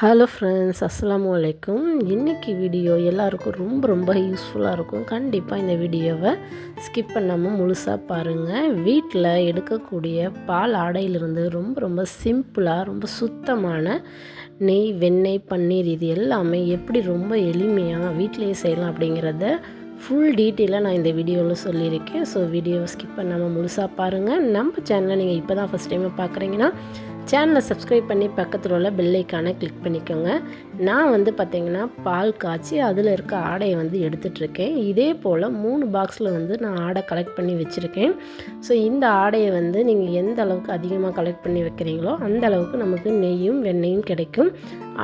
Hello friends அஸ்ஸலாமு அலைக்கும் இன்றைக்கி வீடியோ எல்லாருக்கும் ரொம்ப ரொம்ப யூஸ்ஃபுல்லாக இருக்கும். கண்டிப்பாக இந்த வீடியோவை ஸ்கிப் பண்ணாமல் முழுசாக பாருங்கள் வீட்டில் எடுக்கக்கூடிய பால் ஆடையிலிருந்து ரொம்ப ரொம்ப சிம்பிளாக ரொம்ப சுத்தமான நெய் வெண்ணெய் பன்னீர் இது எல்லாமே எப்படி ரொம்ப எளிமையாக வீட்டிலேயே செய்யலாம் அப்படிங்கிறத ஃபுல் டீட்டெயிலாக நான் இந்த வீடியோவில் சொல்லியிருக்கேன். ஸோ வீடியோவை ஸ்கிப் பண்ணாமல் முழுசாக பாருங்கள் நம்ம சேனலை நீங்கள் இப்போ தான் ஃபஸ்ட் டைம் பார்க்குறீங்கன்னா சேனலை சப்ஸ்கிரைப் பண்ணி பக்கத்தில் உள்ள பெல்லைக்கான கிளிக் பண்ணிக்கோங்க. நான் வந்து பார்த்திங்கன்னா பால் காய்ச்சி அதில் இருக்க ஆடையை வந்து எடுத்துகிட்ருக்கேன் இதே போல் மூணு பாக்ஸில் வந்து நான் ஆடை கலெக்ட் பண்ணி வச்சுருக்கேன். ஸோ இந்த ஆடையை வந்து நீங்கள் எந்த அளவுக்கு அதிகமாக கலெக்ட் பண்ணி வைக்கிறீங்களோ அந்த அளவுக்கு நமக்கு நெய்யும் வெண்ணெயும் கிடைக்கும்.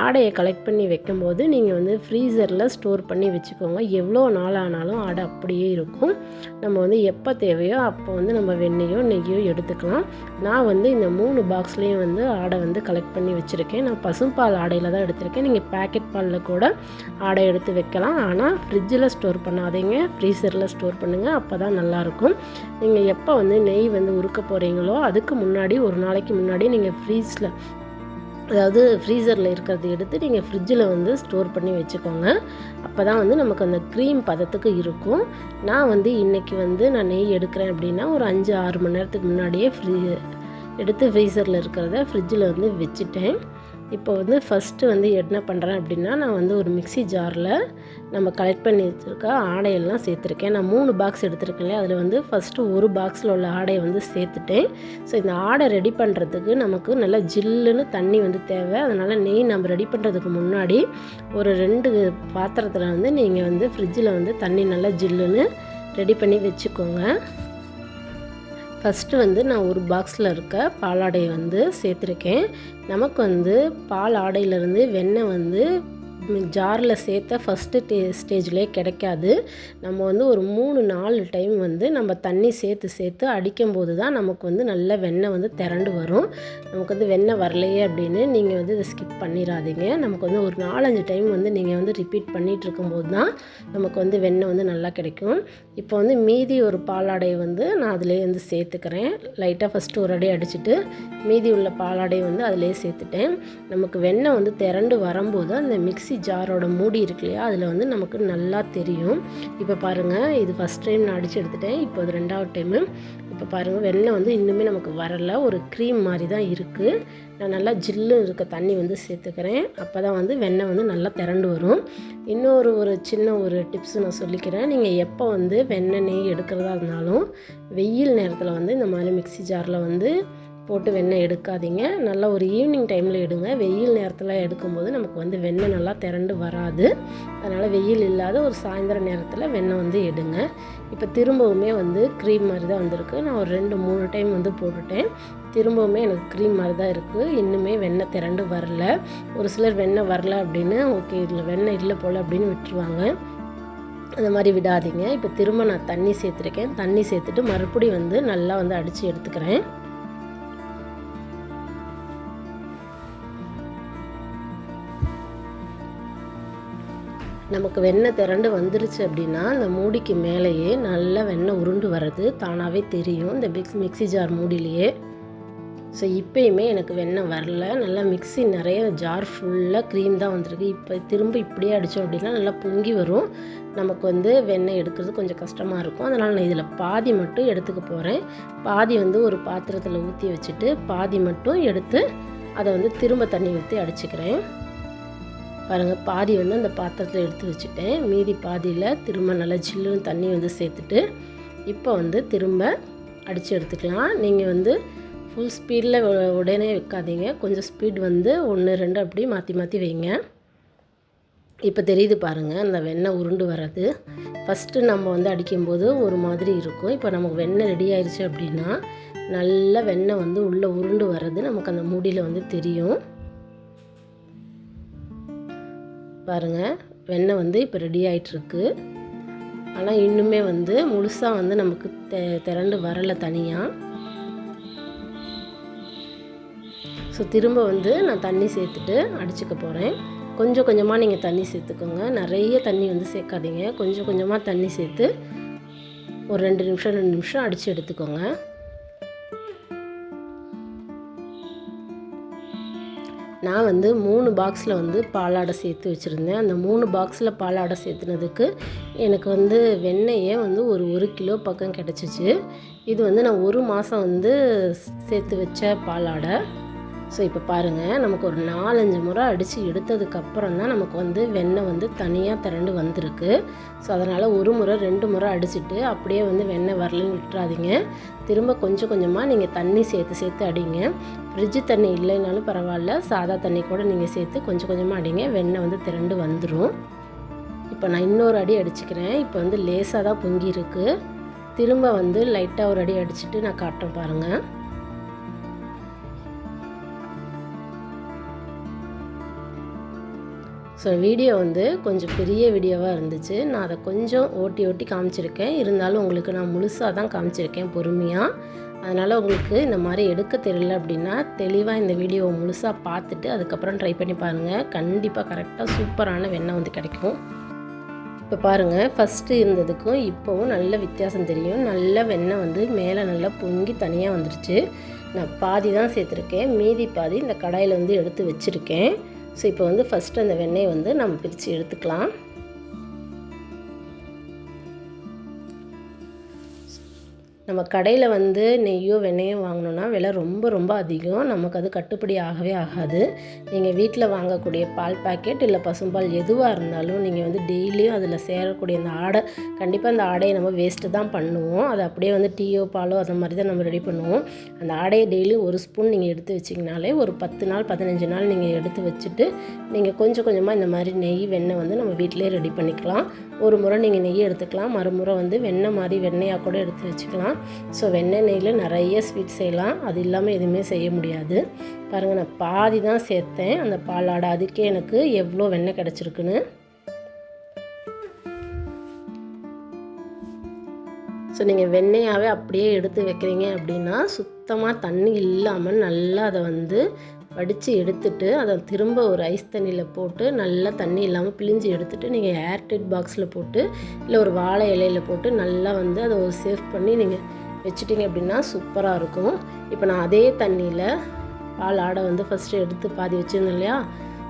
ஆடையை கலெக்ட் பண்ணி வைக்கும்போது நீங்கள் வந்து ஃப்ரீசரில் ஸ்டோர் பண்ணி வச்சுக்கோங்க. எவ்வளோ நாள் ஆனாலும் ஆடை அப்படியே இருக்கும். நம்ம வந்து எப்போ தேவையோ அப்போ வந்து நம்ம வெண்ணையோ நெய்யோ எடுத்துக்கலாம். நான் வந்து இந்த மூணு பாக்ஸ்லேயும் வந்து ஆடை வந்து கலெக்ட் பண்ணி வச்சுருக்கேன். நான் பசும்பால் ஆடையில் தான் எடுத்திருக்கேன். நீங்கள் பேக்கெட் பாலில் கூட ஆடை எடுத்து வைக்கலாம். ஆனால் ஃப்ரிட்ஜில் ஸ்டோர் பண்ணாதீங்க. ஃப்ரீசரில் ஸ்டோர் பண்ணுங்கள் அப்போ தான் நல்லாயிருக்கும். நீங்கள் எப்போ வந்து நெய் வந்து உருக்க போகிறீங்களோ அதுக்கு முன்னாடி ஒரு நாளைக்கு முன்னாடி நீங்கள் ஃப்ரீஸில் அதாவது ஃப்ரீசரில் இருக்கிறத எடுத்து நீங்கள் ஃப்ரிட்ஜில் வந்து ஸ்டோர் பண்ணி வச்சுக்கோங்க. அப்போ தான் வந்து நமக்கு அந்த க்ரீம் பதத்துக்கு இருக்கும். நான் வந்து இன்றைக்கி வந்து நான் நெய் எடுக்கிறேன் அப்படின்னா ஒரு அஞ்சு ஆறு மணி நேரத்துக்கு முன்னாடியே ஃப்ரீ எடுத்து ஃப்ரீசரில் இருக்கிறத ஃப்ரிட்ஜில் வந்து வச்சுட்டேன். இப்போ வந்து ஃபஸ்ட்டு வந்து என்ன பண்ணுறேன் அப்படின்னா நான் வந்து ஒரு மிக்சி ஜாரில் நம்ம கலெக்ட் பண்ணி வச்சுருக்க ஆடையெல்லாம் சேர்த்துருக்கேன். நான் மூணு பாக்ஸ் எடுத்துருக்கேன் அதில் வந்து ஃபஸ்ட்டு ஒரு பாக்ஸில் உள்ள ஆடையை வந்து சேர்த்துட்டேன். ஸோ இந்த ஆடை ரெடி பண்ணுறதுக்கு நமக்கு நல்லா ஜில்லுன்னு தண்ணி வந்து தேவை. அதனால் நெய் நம்ம ரெடி பண்ணுறதுக்கு முன்னாடி ஒரு ரெண்டு பாத்திரத்தில் வந்து நீங்கள் வந்து ஃப்ரிட்ஜில் வந்து தண்ணி நல்லா ஜில்லுன்னு ரெடி பண்ணி வச்சுக்கோங்க. ஃபஸ்ட்டு வந்து நான் ஒரு பாக்ஸில் இருக்க பாலாடையை வந்து சேர்த்துருக்கேன். நமக்கு வந்து பால் ஆடையிலேருந்து வெண்ணெய் வந்து ஜாரில் சேர்த்த ஃபஸ்ட்டு டே ஸ்டேஜ்லேயே கிடைக்காது. நம்ம வந்து ஒரு மூணு நாலு டைம் வந்து நம்ம தண்ணி சேர்த்து சேர்த்து அடிக்கும்போது தான் நமக்கு வந்து நல்ல வெண்ணெய் வந்து திரண்டு வரும். நமக்கு வந்து வெண்ணெய் வரலையே அப்படின்னு நீங்கள் வந்து இதை ஸ்கிப் பண்ணிடாதீங்க. நமக்கு வந்து ஒரு நாலஞ்சு டைம் வந்து நீங்கள் வந்து ரிப்பீட் பண்ணிகிட்டு இருக்கும்போது தான் நமக்கு வந்து வெண்ணெய் வந்து நல்லா கிடைக்கும். இப்போ வந்து மீதி ஒரு பாலாடையை வந்து நான் அதிலே வந்து சேர்த்துக்கிறேன். லைட்டாக ஃபஸ்ட்டு ஒரு அடி அடிச்சுட்டு மீதி உள்ள பாலாடையை வந்து அதிலே சேர்த்துட்டேன். நமக்கு வெண்ணெய் வந்து திரண்டு வரும்போது அந்த மிக்ஸ் மிக்சி ஜாரோட மூடி இருக்கு இல்லையா அதில் வந்து நமக்கு நல்லா தெரியும். இப்போ பாருங்கள் இது ஃபஸ்ட் டைம் நான் அடித்து எடுத்துட்டேன். இப்போ அது ரெண்டாவது டைமு இப்போ பாருங்கள் வெண்ணெய் வந்து இன்னுமே நமக்கு வரல. ஒரு க்ரீம் மாதிரி தான் இருக்குது நான் நல்லா ஜில்லு இருக்க தண்ணி வந்து சேர்த்துக்கிறேன். அப்போ தான் வந்து வெண்ணெய் வந்து நல்லா திரண்டு வரும். இன்னொரு ஒரு சின்ன ஒரு டிப்ஸ் நான் சொல்லிக்கிறேன். நீங்கள் எப்போ வந்து வெண்ணெய் நெய் எடுக்கிறதா இருந்தாலும் வெயில் நேரத்தில் வந்து இந்த மாதிரி மிக்சி ஜாரில் வந்து போட்டு வெண்ணெய் எடுக்காதீங்க. நல்லா ஒரு ஈவினிங் டைமில் எடுங்க. வெயில் நேரத்தில் எடுக்கும்போது நமக்கு வந்து வெண்ணெய் நல்லா திரண்டு வராது. அதனால் வெயில் இல்லாத ஒரு சாயந்தர நேரத்தில் வெண்ணெய் வந்து எடுங்க. இப்போ திரும்பவுமே வந்து க்ரீம் மாதிரி தான் வந்திருக்கு. நான் ஒரு ரெண்டு மூணு டைம் வந்து போட்டுட்டேன். திரும்பவுமே எனக்கு க்ரீம் மாதிரி தான் இருக்குது இன்னுமே வெண்ணெய் திரண்டு வரல. ஒரு சிலர் வெண்ணெய் வரல அப்படின்னு ஓகே இதில் வெண்ணெய் இல்லை போல் அப்படின்னு விட்டுருவாங்க. அந்த மாதிரி விடாதீங்க. இப்போ திரும்ப நான் தண்ணி சேர்த்துருக்கேன். தண்ணி சேர்த்துட்டு மறுபடியும் வந்து நல்லா வந்து அடித்து எடுத்துக்கிறேன். நமக்கு வெண்ணெய் திரண்டு வந்துருச்சு அப்படின்னா அந்த மூடிக்கு மேலேயே நல்லா வெண்ணெய் உருண்டு வர்றது தானாகவே தெரியும். இந்த மிக்ஸ் மிக்சி ஜார் மூடிலேயே ஸோ இப்போயுமே எனக்கு வெண்ணெய் வரல. நல்லா மிக்சி நிறைய ஜார் ஃபுல்லாக க்ரீம் தான் வந்திருக்கு. இப்போ திரும்ப இப்படியே அடித்தோம் அப்படின்னா நல்லா பொங்கி வரும். நமக்கு வந்து வெண்ணெய் எடுக்கிறது கொஞ்சம் கஷ்டமாக இருக்கும். அதனால் நான் இதில் பாதி மட்டும் எடுத்துக்க போகிறேன் பாதி வந்து ஒரு பாத்திரத்தில் ஊற்றி வச்சுட்டு பாதி மட்டும் எடுத்து அதை வந்து திரும்ப தண்ணி ஊற்றி அடிச்சுக்கிறேன். பாருங்கள் பாதி வந்து அந்த பாத்திரத்தில் எடுத்து வச்சுட்டேன். மீதி பாதியில் திரும்ப நல்லா ஜில்லுன்னு தண்ணி வந்து சேர்த்துட்டு இப்போ வந்து திரும்ப அடித்து எடுத்துக்கலாம். நீங்கள் வந்து ஃபுல் ஸ்பீடில் உடனே வைக்காதீங்க. கொஞ்சம் ஸ்பீட் வந்து ஒன்று ரெண்டு அப்படி மாற்றி மாற்றி வைங்க. இப்போ தெரியுது பாருங்கள் அந்த வெண்ணெய் உருண்டு வர்றது. ஃபஸ்ட்டு நம்ம வந்து அடிக்கும்போது ஒரு மாதிரி இருக்கும். இப்போ நமக்கு வெண்ணெய் ரெடி ஆயிடுச்சு அப்படின்னா நல்ல வெண்ணெய் வந்து உள்ளே உருண்டு வர்றது நமக்கு அந்த மூடியில் வந்து தெரியும். பாருங்கள் வெண்ணெய் வந்து இப்போ ரெடி ஆகிட்டுருக்கு ஆனால் இன்னுமே வந்து முழுசாக வந்து நமக்கு தெ திரண்டு வரலை தனியாக ஸோ திரும்ப வந்து நான் தண்ணி சேர்த்துட்டு அடிச்சுக்க போகிறேன் கொஞ்சம் கொஞ்சமாக நீங்கள் தண்ணி சேர்த்துக்கோங்க. நிறைய தண்ணி வந்து சேர்க்காதீங்க. கொஞ்சம் கொஞ்சமாக தண்ணி சேர்த்து ஒரு ரெண்டு நிமிஷம் ரெண்டு நிமிஷம் அடித்து எடுத்துக்கோங்க. நான் வந்து மூணு பாக்ஸில் வந்து பாலாடை சேர்த்து வச்சுருந்தேன். அந்த மூணு பாக்ஸில் பாலாடை சேர்த்துனதுக்கு எனக்கு வந்து வெண்ணெயே வந்து ஒரு ஒரு கிலோ பக்கம் கிடச்சிச்சு. இது வந்து நான் ஒரு மாதம் வந்து சேர்த்து வச்ச பாலாடை. ஸோ இப்போ பாருங்கள் நமக்கு ஒரு நாலஞ்சு முறை அடித்து எடுத்ததுக்கப்புறம் தான் நமக்கு வந்து வெண்ணெய் வந்து தனியாக திரண்டு வந்திருக்கு. ஸோ அதனால் ஒரு முறை ரெண்டு முறை அடிச்சுட்டு அப்படியே வந்து வெண்ணெய் வரலன்னு விட்டுறாதீங்க. திரும்ப கொஞ்சம் கொஞ்சமாக நீங்கள் தண்ணி சேர்த்து சேர்த்து அடிங்க. ஃப்ரிட்ஜு தண்ணி இல்லைனாலும் பரவாயில்ல. சாதா தண்ணி கூட நீங்கள் சேர்த்து கொஞ்சம் கொஞ்சமாக அடிங்க. வெண்ணெய் வந்து திரண்டு வந்துடும் இப்போ நான் இன்னொரு அடி அடிச்சுக்கிறேன். இப்போ வந்து லேசாக தான் பொங்கி இருக்குது திரும்ப வந்து லைட்டாக ஒரு அடி அடிச்சுட்டு நான் காட்டுறேன் பாருங்கள் ஸோ வீடியோ வந்து கொஞ்சம் பெரிய வீடியோவாக இருந்துச்சு. நான் அதை கொஞ்சம் ஓட்டி ஓட்டி காமிச்சிருக்கேன். இருந்தாலும் உங்களுக்கு நான் முழுசாக தான் காமிச்சிருக்கேன் பொறுமையாக அதனால் உங்களுக்கு இந்த மாதிரி எடுக்க தெரியல அப்படின்னா தெளிவாக இந்த வீடியோவை முழுசாக பார்த்துட்டு அதுக்கப்புறம் ட்ரை பண்ணி பாருங்கள் கண்டிப்பாக கரெக்டாக சூப்பரான வெண்ணெய் வந்து கிடைக்கும். இப்போ பாருங்கள் ஃபஸ்ட்டு இருந்ததுக்கும் இப்போவும் நல்ல வித்தியாசம் தெரியும். நல்ல வெண்ணெய் வந்து மேலே நல்லா பொங்கி தனியாக வந்துருச்சு. நான் பாதி தான் சேர்த்துருக்கேன். மீதி பாதி இந்த கடாயில் வந்து எடுத்து வச்சுருக்கேன். ஸோ இப்போ வந்து ஃபஸ்ட்டு அந்த வெண்ணெயை வந்து நம்ம பிரித்து எடுத்துக்கலாம். நம்ம கடையில் வந்து நெய்யோ வெண்ணெயோ வாங்கினோன்னா விலை ரொம்ப ரொம்ப அதிகம். நமக்கு அது கட்டுப்படி ஆகவே ஆகாது. நீங்கள் வீட்டில் வாங்கக்கூடிய பால் பாக்கெட் இல்லை பசும்பால் எதுவாக இருந்தாலும் நீங்கள் வந்து டெய்லியும் அதில் சேரக்கூடிய அந்த ஆடை கண்டிப்பாக அந்த ஆடையை நம்ம வேஸ்ட்டு தான் பண்ணுவோம். அது அப்படியே வந்து டீயோ பாலோ அந்த மாதிரி தான் நம்ம ரெடி பண்ணுவோம். அந்த ஆடையை டெய்லியும் ஒரு ஸ்பூன் நீங்கள் எடுத்து வச்சிங்கனாலே ஒரு பத்து நாள் பதினஞ்சு நாள் நீங்கள் எடுத்து வச்சுட்டு நீங்கள் கொஞ்சம் கொஞ்சமாக இந்த மாதிரி நெய் வெண்ணெய் வந்து நம்ம வீட்டிலே ரெடி பண்ணிக்கலாம். ஒரு முறை நீங்கள் நெய் எடுத்துக்கலாம். மறுமுறை வந்து வெண்ணெய் மாதிரி வெண்ணெயாக கூட எடுத்து வச்சுக்கலாம். ஸோ வெண்ணெய் நெய்யில் நிறைய ஸ்வீட் செய்யலாம். அது இல்லாமல் எதுவுமே செய்ய முடியாது. பாருங்கள் நான் பாதி தான் சேர்த்தேன். அந்த பாலாடை அதுக்கே எனக்கு எவ்வளோ வெண்ணெய் கிடச்சிருக்குன்னு. ஸோ நீங்கள் வெண்ணெயாகவே அப்படியே எடுத்து வைக்கிறீங்க அப்படின்னா சுத்தமாக தண்ணி இல்லாமல் நல்லா அதை வந்து வடித்து எடுத்துட்டு அதை திரும்ப ஒரு ஐஸ் தண்ணியில் போட்டு நல்லா தண்ணி இல்லாமல் பிழிஞ்சு எடுத்துகிட்டு நீங்கள் ஏர்டெட் பாக்ஸில் போட்டு இல்லை ஒரு வாழை இலையில் போட்டு நல்லா வந்து அதை ஒரு சேஃப் பண்ணி நீங்கள் வச்சுட்டிங்க அப்படின்னா சூப்பராக இருக்கும். இப்போ நான் அதே தண்ணியில் பால் ஆடை வந்து ஃபஸ்ட்டு எடுத்து பாதி வச்சுருந்தேன் இல்லையா?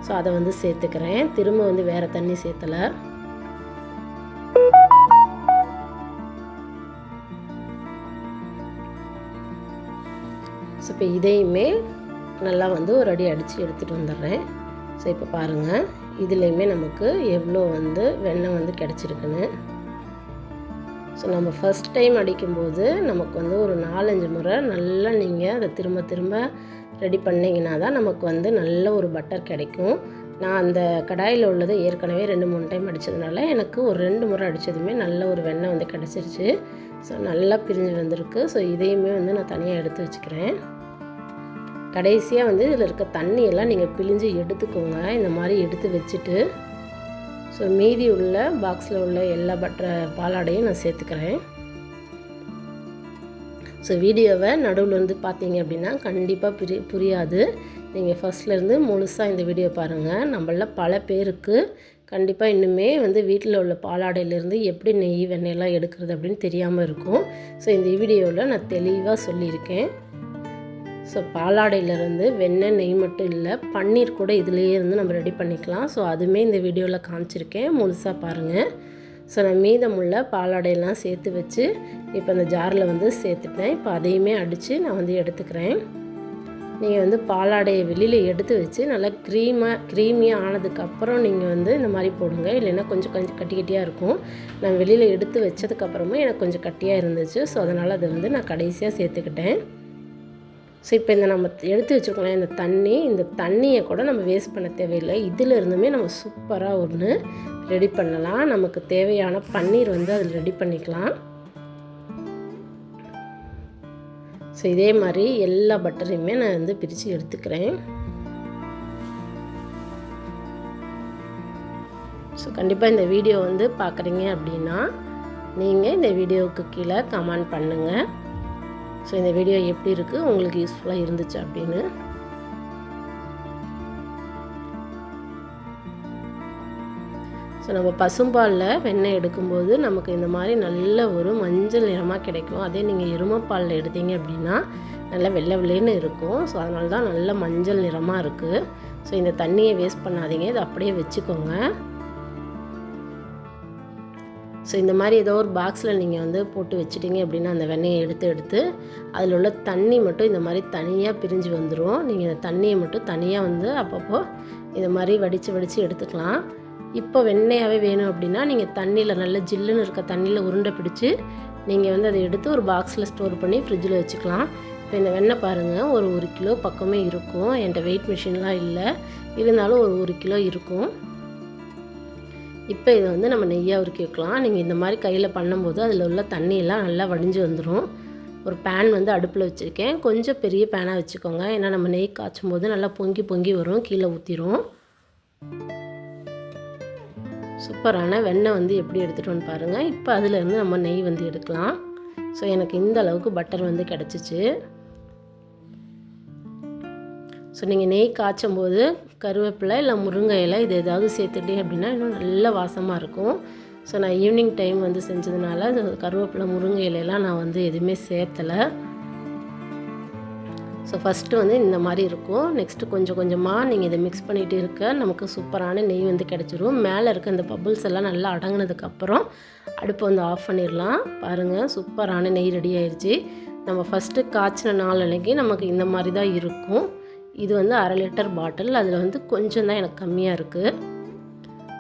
ஸோ அதை வந்து சேர்த்துக்கிறேன். திரும்ப வந்து வேறு தண்ணி சேர்த்தலை. ஸோ இப்போ இதையுமே நல்லா வந்து ஒரு அடி அடித்து எடுத்துகிட்டு வந்துடுறேன். ஸோ இப்போ பாருங்கள் இதுலேயுமே நமக்கு எவ்வளோ வந்து வெண்ணெய் வந்து கிடச்சிருக்குன்னு. ஸோ நம்ம ஃபஸ்ட் டைம் அடிக்கும்போது நமக்கு வந்து ஒரு நாலஞ்சு முறை நல்லா நீங்கள் அதை திரும்ப திரும்ப ரெடி பண்ணிங்கன்னா தான் நமக்கு வந்து நல்ல ஒரு பட்டர் கிடைக்கும். நான் அந்த கடாயில் உள்ளது ஏற்கனவே ரெண்டு மூணு டைம் அடித்ததுனால எனக்கு ஒரு ரெண்டு முறை அடித்ததுமே நல்ல ஒரு வெண்ணெய் வந்து கிடச்சிருச்சு. ஸோ நல்லா பிரிஞ்சு வந்திருக்கு. ஸோ இதையுமே வந்து நான் தனியாக எடுத்து வச்சுக்கிறேன். கடைசியாக வந்து இதில் இருக்க தண்ணியெல்லாம் நீங்கள் பிழிஞ்சு எடுத்துக்கோங்க. இந்த மாதிரி எடுத்து வச்சுட்டு ஸோ மீதி உள்ள பாக்ஸில் உள்ள எல்லா பட்டரை பாலாடையும் நான் சேர்த்துக்கிறேன். ஸோ வீடியோவை நடுவில் பார்த்தீங்க அப்படின்னா கண்டிப்பாக புரி புரியாது. நீங்கள் ஃபஸ்ட்லேருந்து முழுசாக இந்த வீடியோ பாருங்கள் நம்மள பல பேருக்கு கண்டிப்பாக இன்னுமே வந்து வீட்டில் உள்ள பாலாடையிலேருந்து எப்படி நெய் வெண்ணெயெல்லாம் எடுக்கிறது அப்படின்னு தெரியாமல் இருக்கும். ஸோ இந்த வீடியோவில் நான் தெளிவாக சொல்லியிருக்கேன். ஸோ பாலாடையிலேருந்து வெண்ணெய் நெய் மட்டும் இல்லை பன்னீர் கூட இதுலேயே இருந்து நம்ம ரெடி பண்ணிக்கலாம். ஸோ அதுவுமே இந்த வீடியோவில் காமிச்சிருக்கேன். முழுசாக பாருங்கள் ஸோ நான் மீதமுள்ள பாலாடையெல்லாம் சேர்த்து வச்சு இப்போ அந்த ஜாரில் வந்து சேர்த்துட்டேன். இப்போ அதையுமே அடித்து நான் வந்து எடுத்துக்கிறேன். நீங்கள் வந்து பாலாடையை வெளியில் எடுத்து வச்சு நல்லா க்ரீமாக க்ரீமியாக ஆனதுக்கப்புறம் நீங்கள் வந்து இந்த மாதிரி போடுங்க. இல்லைன்னா கொஞ்சம் கொஞ்சம் கட்டி கட்டியாக இருக்கும். நான் வெளியில் எடுத்து வச்சதுக்கப்புறமும் எனக்கு கொஞ்சம் கட்டியாக இருந்துச்சு. ஸோ அதனால் அதை வந்து நான் கடைசியாக சேர்த்துக்கிட்டேன். ஸோ இப்போ இந்த நம்ம எடுத்து வச்சுருக்கோம் இந்த தண்ணி இந்த தண்ணியை கூட நம்ம வேஸ்ட் பண்ண தேவையில்லை. இதில் இருந்துமே நம்ம சூப்பராக ஒன்று ரெடி பண்ணலாம். நமக்கு தேவையான பன்னீர் வந்து அதில் ரெடி பண்ணிக்கலாம். ஸோ இதே மாதிரி எல்லா பட்டரையுமே நான் வந்து பிரித்து எடுத்துக்கிறேன். ஸோ கண்டிப்பாக இந்த வீடியோ வந்து பார்க்குறீங்க அப்படின்னா நீங்கள் இந்த வீடியோவுக்கு கீழே கமெண்ட் பண்ணுங்கள் ஸோ இந்த வீடியோ எப்படி இருக்குது உங்களுக்கு யூஸ்ஃபுல்லாக இருந்துச்சு அப்படின்னு. ஸோ நம்ம பசும்பாலில் வெண்ணெய் எடுக்கும்போது நமக்கு இந்த மாதிரி நல்ல ஒரு மஞ்சள் நிறமாக கிடைக்கும். அதே நீங்கள் எருமைப்பாலில் எடுத்தீங்க அப்படின்னா நல்லா வெள்ளை வெள்ளைன்னு இருக்கும். ஸோ அதனால தான் நல்ல மஞ்சள் நிறமாக இருக்குது ஸோ இந்த தண்ணியை வேஸ்ட் பண்ணாதீங்க. இதை அப்படியே வச்சுக்கோங்க. ஸோ இந்த மாதிரி ஏதோ ஒரு பாக்ஸில் நீங்கள் வந்து போட்டு வச்சுட்டீங்க அப்படின்னா அந்த வெண்ணெயை எடுத்து எடுத்து அதில் உள்ள தண்ணி மட்டும் இந்த மாதிரி தனியாக பிரிஞ்சு வந்துடும் நீங்கள் இந்த தண்ணியை மட்டும் தனியாக வந்து அப்பப்போ இந்த மாதிரி வடித்து வடித்து எடுத்துக்கலாம். இப்போ வெண்ணெயாகவே வேணும் அப்படின்னா நீங்கள் தண்ணியில் நல்ல ஜில்லுன்னு இருக்க தண்ணியில் உருண்டை பிடிச்சி நீங்கள் வந்து அதை எடுத்து ஒரு பாக்ஸில் ஸ்டோர் பண்ணி ஃப்ரிட்ஜில் வச்சுக்கலாம். இப்போ இந்த வெண்ணெய் பாருங்கள் ஒரு ஒரு கிலோ பக்கமே இருக்கும். என்கிட்ட வெயிட் மிஷின்லாம் இல்லை. இருந்தாலும் ஒரு ஒரு கிலோ இருக்கும். இப்போ இதை வந்து நம்ம நெய்யாக உருக்கி வைக்கலாம். நீங்கள் இந்த மாதிரி கையில் பண்ணும்போது அதில் உள்ள தண்ணியெல்லாம் நல்லா வடிஞ்சு வந்துடும் ஒரு பேன் வந்து அடுப்பில் வச்சுருக்கேன். கொஞ்சம் பெரிய பேனாக வச்சுக்கோங்க. ஏன்னா நம்ம நெய் காய்ச்சும் போது நல்லா பொங்கி பொங்கி வரும். கீழே ஊற்றிடும் சூப்பரான வெண்ணெய் வந்து எப்படி எடுத்துகிட்டோன்னு பாருங்கள் இப்போ அதிலேருந்து நம்ம நெய் வந்து எடுக்கலாம். ஸோ எனக்கு இந்த அளவுக்கு பட்டர் வந்து கிடச்சிச்சு. ஸோ நீங்கள் நெய் காய்ச்சும் போது கருவேப்பிலை இல்லை முருங்கை இலை இது ஏதாவது சேர்த்துட்டீங்க அப்படின்னா இன்னும் நல்ல வாசமாக இருக்கும். ஸோ நான் ஈவினிங் டைம் வந்து செஞ்சதுனால கருவேப்பிலை முருங்கை இலையெல்லாம் நான் வந்து எதுவுமே சேர்த்தலை. ஸோ ஃபஸ்ட்டு வந்து இந்த மாதிரி இருக்கும். நெக்ஸ்ட்டு கொஞ்சம் கொஞ்சமாக நீங்கள் இதை மிக்ஸ் பண்ணிகிட்டு இருக்க நமக்கு சூப்பரான நெய் வந்து கிடச்சிரும். மேலே இருக்க இந்த பபுள்ஸ் எல்லாம் நல்லா அடங்கினதுக்கப்புறம் அடுப்பை வந்து ஆஃப் பண்ணிடலாம். பாருங்கள் சூப்பரான நெய் ரெடி ஆயிடுச்சு நம்ம ஃபஸ்ட்டு காய்ச்சின நாள் அன்றைக்கி நமக்கு இந்த மாதிரி தான் இருக்கும். இது வந்து அரை லிட்டர் பாட்டில். அதில் வந்து கொஞ்சம் தான் எனக்கு கம்மியாக இருக்குது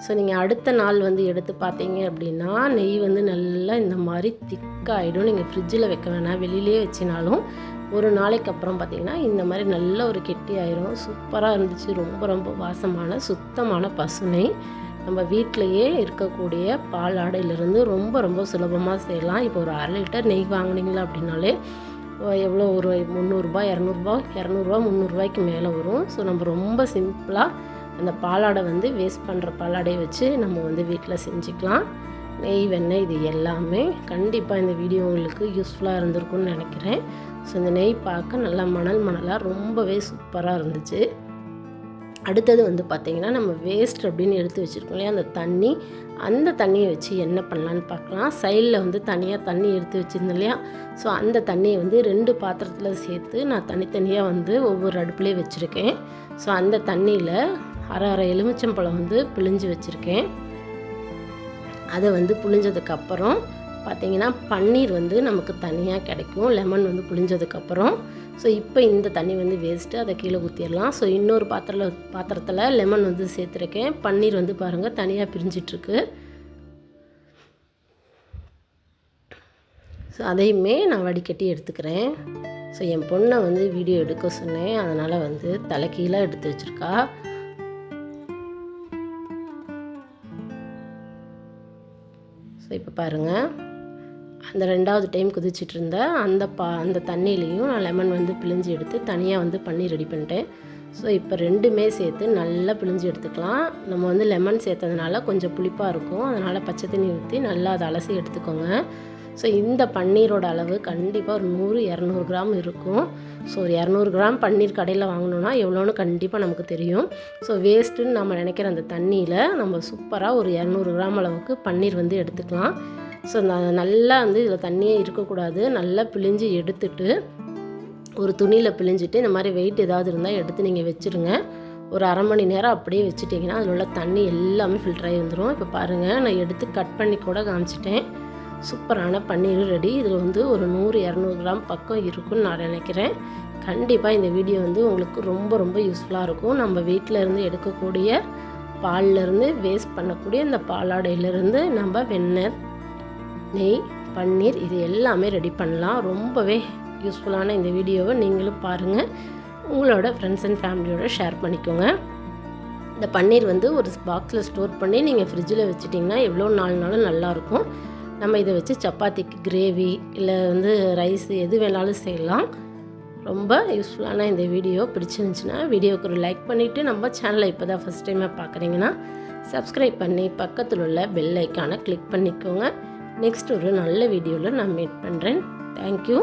ஸோ நீங்கள் அடுத்த நாள் வந்து எடுத்து பார்த்தீங்க அப்படின்னா நெய் வந்து நல்லா இந்த மாதிரி திக்காகிடும் நீங்கள் ஃப்ரிட்ஜில் வைக்க வேணாம். வெளியிலே வச்சினாலும் ஒரு நாளைக்கு அப்புறம் பார்த்தீங்கன்னா இந்த மாதிரி நல்ல ஒரு கெட்டி ஆயிரும். சூப்பராக இருந்துச்சு. ரொம்ப ரொம்ப வாசமான சுத்தமான பசுமை. நம்ம வீட்டிலையே இருக்கக்கூடிய பால் ஆடையிலிருந்து ரொம்ப ரொம்ப சுலபமாக செய்யலாம். இப்போ ஒரு அரை லிட்டர் நெய் வாங்கினீங்களா அப்படின்னாலே எவ்வளோ ஒரு முந்நூறுரூபா இரநூறுபா இரநூறுபா முந்நூறுரூவாய்க்கு மேலே வரும். ஸோ நம்ம ரொம்ப சிம்பிளாக அந்த பாலாடை வந்து வேஸ்ட் பண்ணுற பாலாடையை வச்சு நம்ம வந்து வீட்டில் செஞ்சுக்கலாம். நெய் வெண்ணெய் இது எல்லாமே கண்டிப்பாக இந்த வீடியோ உங்களுக்கு யூஸ்ஃபுல்லாக இருந்திருக்கும்னு நினைக்கிறேன். ஸோ இந்த நெய் பார்க்க நல்லா மணல் மணலாக ரொம்பவே சூப்பராக இருந்துச்சு. அடுத்தது வந்து பார்த்திங்கன்னா நம்ம வேஸ்ட் அப்படின்னு எடுத்து வச்சுருக்கோம் இல்லையா? அந்த தண்ணி அந்த தண்ணியை வச்சு என்ன பண்ணலான்னு பார்க்கலாம். சைடில் வந்து தனியாக தண்ணி எடுத்து வச்சுருந்தேன் இல்லையா? ஸோ அந்த தண்ணியை வந்து ரெண்டு பாத்திரத்தில் சேர்த்து நான் தனித்தனியாக வந்து ஒவ்வொரு அடுப்புலேயே வச்சுருக்கேன். ஸோ அந்த தண்ணியில் அரை அரை எலுமிச்சம்பழம் வந்து பிழிஞ்சு வச்சுருக்கேன். அதை வந்து புழிஞ்சதுக்கப்புறம் பார்த்திங்கன்னா பன்னீர் வந்து நமக்கு தனியாக கிடைக்கும். லெமன் வந்து புழிஞ்சதுக்கப்புறம் ஸோ இப்போ இந்த தண்ணி வந்து வேஸ்ட்டு அதை கீழே ஊற்றிடலாம் ஸோ இன்னொரு பாத்திரத்தில் பாத்திரத்தில் லெமன் வந்து சேர்த்துருக்கேன். பன்னீர் வந்து பாருங்கள் தனியாக பிரிஞ்சிட்ருக்கு. ஸோ அதையுமே நான் வடிகட்டி எடுத்துக்கிறேன். ஸோ என் பொண்ணை வந்து வீடியோ எடுக்க சொன்னேன். அதனால் வந்து தலைக்கீழாக எடுத்து வச்சுருக்கா. ஸோ இப்போ பாருங்கள் அந்த ரெண்டாவது டைம் குதிச்சிட்டு இருந்தேன் அந்த பா அந்த தண்ணியிலையும் நான் லெமன் வந்து பிழிஞ்சு எடுத்து தனியாக வந்து பண்ணி ரெடி பண்ணிட்டேன். ஸோ இப்போ ரெண்டுமே சேர்த்து நல்லா பிழிஞ்சு எடுத்துக்கலாம். நம்ம வந்து லெமன் சேர்த்ததுனால கொஞ்சம் புளிப்பாக இருக்கும். அதனால் பச்சை தண்ணி ஊற்றி நல்லா அதை அலசி எடுத்துக்கோங்க. ஸோ இந்த பன்னீரோட அளவு கண்டிப்பாக ஒரு நூறு இரநூறு கிராம் இருக்கும். ஸோ ஒரு இரநூறு கிராம் பன்னீர் கடையில் வாங்கினோன்னா எவ்வளோன்னு கண்டிப்பாக நமக்கு தெரியும். ஸோ வேஸ்ட்டுன்னு நம்ம நினைக்கிற அந்த தண்ணியில் நம்ம சூப்பராக ஒரு இரநூறு கிராம் அளவுக்கு பன்னீர் வந்து எடுத்துக்கலாம். ஸோ நல்லா வந்து இதில் தண்ணியே இருக்கக்கூடாது. நல்லா பிழிஞ்சு எடுத்துட்டு ஒரு துணியில் பிழிஞ்சிட்டு இந்த மாதிரி வெயிட் ஏதாவது இருந்தால் எடுத்து நீங்கள் வச்சுருங்க. ஒரு அரை மணி நேரம் அப்படியே வச்சுட்டிங்கன்னா அதில் உள்ள தண்ணி எல்லாமே ஃபில்டர் ஆகி வந்துடும் இப்போ பாருங்கள் நான் எடுத்து கட் பண்ணி கூட காமிச்சிட்டேன். சூப்பரான பன்னீர் ரெடி. இதில் வந்து ஒரு நூறு இரநூறு கிராம் பக்கம் இருக்குன்னு நான் நினைக்கிறேன். கண்டிப்பாக இந்த வீடியோ வந்து உங்களுக்கு ரொம்ப ரொம்ப யூஸ்ஃபுல்லாக இருக்கும். நம்ம வீட்டில் இருந்து எடுக்கக்கூடிய பால்லேருந்து வேஸ்ட் பண்ணக்கூடிய இந்த பாலாடையிலேருந்து நம்ம வெண்ணெய் நெய் பன்னீர் இது எல்லாமே ரெடி பண்ணலாம். ரொம்பவே யூஸ்ஃபுல்லான இந்த வீடியோவை நீங்களும் பாருங்கள் உங்களோட ஃப்ரெண்ட்ஸ் அண்ட் ஃபேமிலியோட ஷேர் பண்ணிக்கோங்க. இந்த பன்னீர் வந்து ஒரு பாக்ஸில் ஸ்டோர் பண்ணி நீங்கள் ஃப்ரிட்ஜில் வச்சுட்டிங்கன்னா எவ்வளோ நாள்னாலும் நாளும் நல்லாயிருக்கும் நம்ம இதை வச்சு சப்பாத்திக்கு கிரேவி இல்லை வந்து ரைஸ் எது வேணாலும் செய்யலாம். ரொம்ப யூஸ்ஃபுல்லான இந்த வீடியோ பிடிச்சிருந்துச்சுன்னா வீடியோவுக்கு ஒரு லைக் பண்ணிவிட்டு நம்ம சேனலை இப்போ தான் ஃபஸ்ட் டைமாக பார்க்குறீங்கன்னா சப்ஸ்கிரைப் பண்ணி பக்கத்தில் உள்ள பெல் ஐக்கானை கிளிக் பண்ணிக்கோங்க. நெக்ஸ்ட் ஒரு நல்ல வீடியோவில் நான் மீட் பண்ணுறேன் தேங்க்யூ